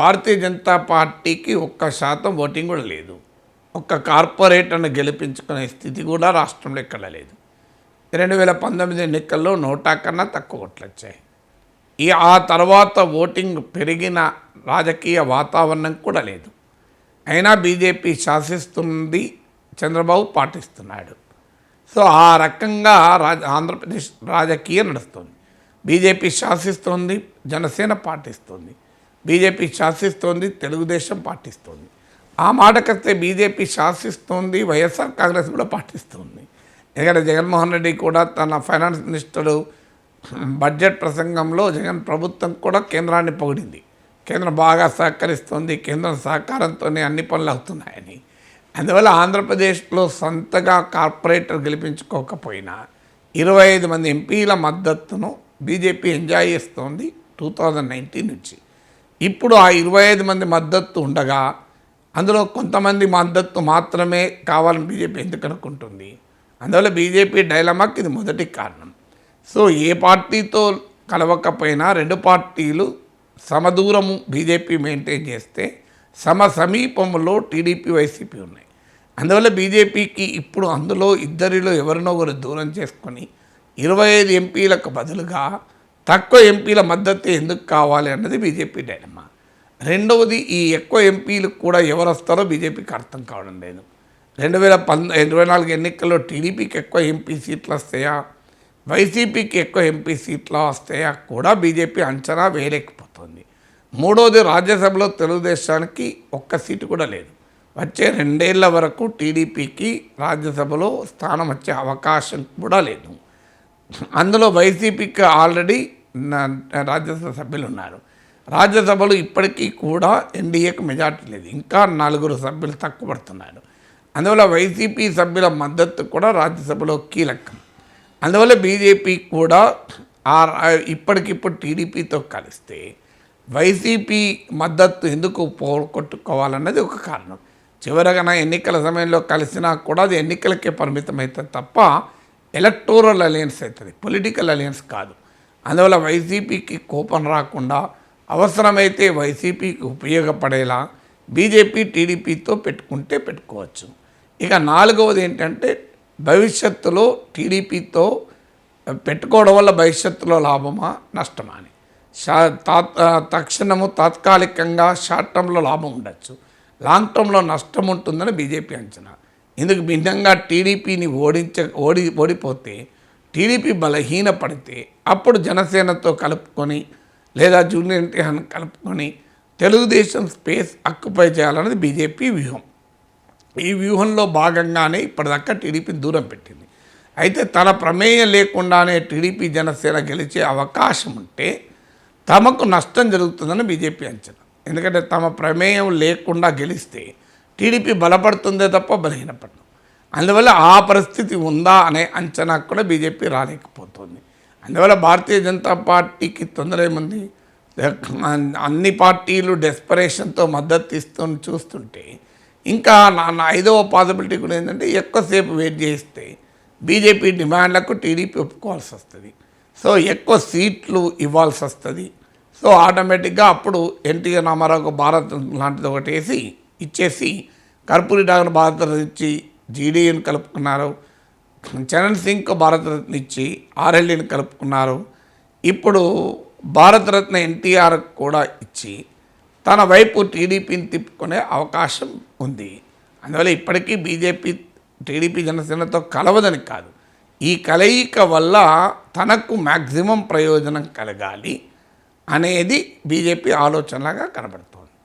భారతీయ జనతా పార్టీకి ఒక్క శాతం ఓటింగ్ కూడా లేదు. ఒక్క కార్పొరేటర్ను గెలిపించుకునే స్థితి కూడా రాష్ట్రంలో ఎక్కడ లేదు. రెండు వేల పంతొమ్మిది ఎన్నికల్లో నోటా కన్నా తక్కువ ఓట్లు వచ్చాయి. ఈ ఆ తర్వాత ఓటింగ్ పెరిగిన రాజకీయ వాతావరణం కూడా లేదు. అయినా బీజేపీ శాసిస్తుంది చంద్రబాబు పాటిస్తున్నాడు. సో ఆ రకంగా రాజ ఆంధ్రప్రదేశ్ రాజకీయం నడుస్తుంది. బీజేపీ శాసిస్తోంది జనసేన పాటిస్తుంది. బీజేపీ శాసిస్తోంది తెలుగుదేశం పాటిస్తోంది. ఆ మాటకొస్తే బీజేపీ శాసిస్తోంది వైఎస్ఆర్ కాంగ్రెస్ కూడా పాటిస్తుంది. ఎందుకంటే జగన్మోహన్ రెడ్డి కూడా తన ఫైనాన్స్ మినిస్టరు బడ్జెట్ ప్రసంగంలో జగన్ ప్రభుత్వం కూడా కేంద్రాన్ని పొగిడింది. కేంద్రం బాగా సహకరిస్తుంది కేంద్రం సహకారంతోనే అన్ని పనులు అవుతున్నాయని. అందువల్ల ఆంధ్రప్రదేశ్లో సొంతగా కార్పొరేటర్ గెలిపించుకోకపోయినా ఇరవై ఐదు మంది ఎంపీల మద్దతును బీజేపీ ఎంజాయ్ చేస్తోంది టూ థౌజండ్ నైన్టీన్ నుంచి. ఇప్పుడు ఆ ఇరవై ఐదు మంది మద్దతు ఉండగా అందులో కొంతమంది మద్దతు మాత్రమే కావాలని బీజేపీ ఎందుకు అనుకుంటుంది? అందువల్ల బీజేపీ డైలమాకి ఇది మొదటి కారణం. సో ఏ పార్టీతో కలవకపోయినా రెండు పార్టీలు సమదూరము బీజేపీ మెయింటైన్ చేస్తే సమ సమీపంలో టీడీపీ వైసీపీ ఉన్నాయి. అందువల్ల బీజేపీకి ఇప్పుడు అందులో ఇద్దరిలో ఎవరినో ఒకరు దూరం చేసుకొని ఇరవై ఐదు ఎంపీలకు బదులుగా తక్కువ ఎంపీల మద్దతు ఎందుకు కావాలి అన్నది బీజేపీ డైనమ్మ రెండవది ఈ ఎక్కువ ఎంపీలు కూడా ఎవరు వస్తారో బీజేపీకి అర్థం కావడం లేదు. రెండు వేల పంద ఇరవై నాలుగు ఎన్నికల్లో టీడీపీకి ఎక్కువ ఎంపీ సీట్లు వస్తాయా? వైసీపీకి ఎక్కువ ఎంపీ సీట్లు వస్తాయా కూడా బీజేపీ అంచనా వేయలేకపోతుంది. మూడవది రాజ్యసభలో తెలుగుదేశానికి ఒక్క సీటు కూడా లేదు. వచ్చే రెండేళ్ళ వరకు టీడీపీకి రాజ్యసభలో స్థానం వచ్చే అవకాశం కూడా లేదు. అందులో వైసీపీకి ఆల్రెడీ రాజ్యసభ సభ్యులు ఉన్నారు రాజ్యసభలో ఇప్పటికీ కూడా ఎన్డీఏకి మెజార్టీ లేదు. ఇంకా నలుగురు సభ్యులు తక్కువ పడుతున్నారు. అందువల్ల వైసీపీ సభ్యుల మద్దతు కూడా రాజ్యసభలో కీలకం. అందువల్ల బీజేపీ కూడా ఆ ఇప్పటికిప్పుడు టీడీపీతో కలిస్తే వైసీపీ మద్దతు ఎందుకు పోగొట్టుకోవాలన్నది ఒక కారణం. చివరగా ఎన్నికల సమయంలో కలిసినా కూడా అది ఎన్నికలకే పరిమితం అవుతుంది తప్ప ఎలక్టోరల్ అలయన్స్ అవుతుంది. పొలిటికల్ అలయన్స్ కాదు. అందువల్ల వైసీపీకి కోపం రాకుండా అవసరమైతే వైసీపీకి ఉపయోగపడేలా బీజేపీ టీడీపీతో పెట్టుకుంటే పెట్టుకోవచ్చు. ఇక నాలుగవది ఏంటంటే భవిష్యత్తులో టీడీపీతో పెట్టుకోవడం వల్ల భవిష్యత్తులో లాభమా నష్టమా అని. షా తక్షణము తాత్కాలికంగా షార్ట్ టర్మ్లో లాభం ఉండొచ్చు. లాంగ్ టర్మ్లో నష్టం ఉంటుందని బీజేపీ అంచనా. ఇందుకు భిన్నంగా టీడీపీని ఓడించ ఓడి ఓడిపోతే టీడీపీ బలహీనపడితే అప్పుడు జనసేనతో కలుపుకొని లేదా జూనియర్ ఎన్టీఆర్ని కలుపుకొని తెలుగుదేశం స్పేస్ అక్కుపై చేయాలన్నది బీజేపీ వ్యూహం. ఈ వ్యూహంలో భాగంగానే ఇప్పటిదాకా టీడీపీని దూరం పెట్టింది. అయితే తన ప్రమేయం లేకుండానే టీడీపీ జనసేన గెలిచే అవకాశం ఉంటే తమకు నష్టం జరుగుతుందని బీజేపీ అంచనా. ఎందుకంటే తమ ప్రమేయం లేకుండా గెలిస్తే టీడీపీ బలపడుతుందే తప్ప బలహీనపడదు. అందువల్ల ఆ పరిస్థితి ఉందా అనే అంచనా కూడా బీజేపీ రాలేకపోతుంది. అందువల్ల భారతీయ జనతా పార్టీకి తొందర ఏముంది? అన్ని పార్టీలు డెస్పరేషన్తో మద్దతు ఇస్తూ చూస్తుంటే ఇంకా నా ఐదవ పాసిబిలిటీ కూడా ఏంటంటే ఎక్కువసేపు వెయిట్ చేస్తే బీజేపీ డిమాండ్లకు టీడీపీ ఒప్పుకోవాల్సి వస్తుంది. సో ఎక్కువ సీట్లు ఇవ్వాల్సి వస్తుంది. సో ఆటోమేటిక్గా అప్పుడు ఎన్టీఆర్ రామారావుకు భారత్ లాంటిది ఒకటి వేసి ఇచ్చేసి కర్పూరి డాగర్ భారతరత్న ఇచ్చి జీడీని కలుపుకున్నారు. చరణ్ సింగ్కు భారతరత్న ఇచ్చి ఆర్ఎల్డీని కలుపుకున్నారు. ఇప్పుడు భారతరత్న ఎన్టీఆర్ కూడా ఇచ్చి తన వైపు టీడీపీని తిప్పుకునే అవకాశం ఉంది. అందువల్ల ఇప్పటికీ బీజేపీ టీడీపీ జనసేనతో కలవదని కాదు. ఈ కలయిక వల్ల తనకు మ్యాక్సిమం ప్రయోజనం కలగాలి అనేది బీజేపీ ఆలోచనలాగా కనబడుతుంది.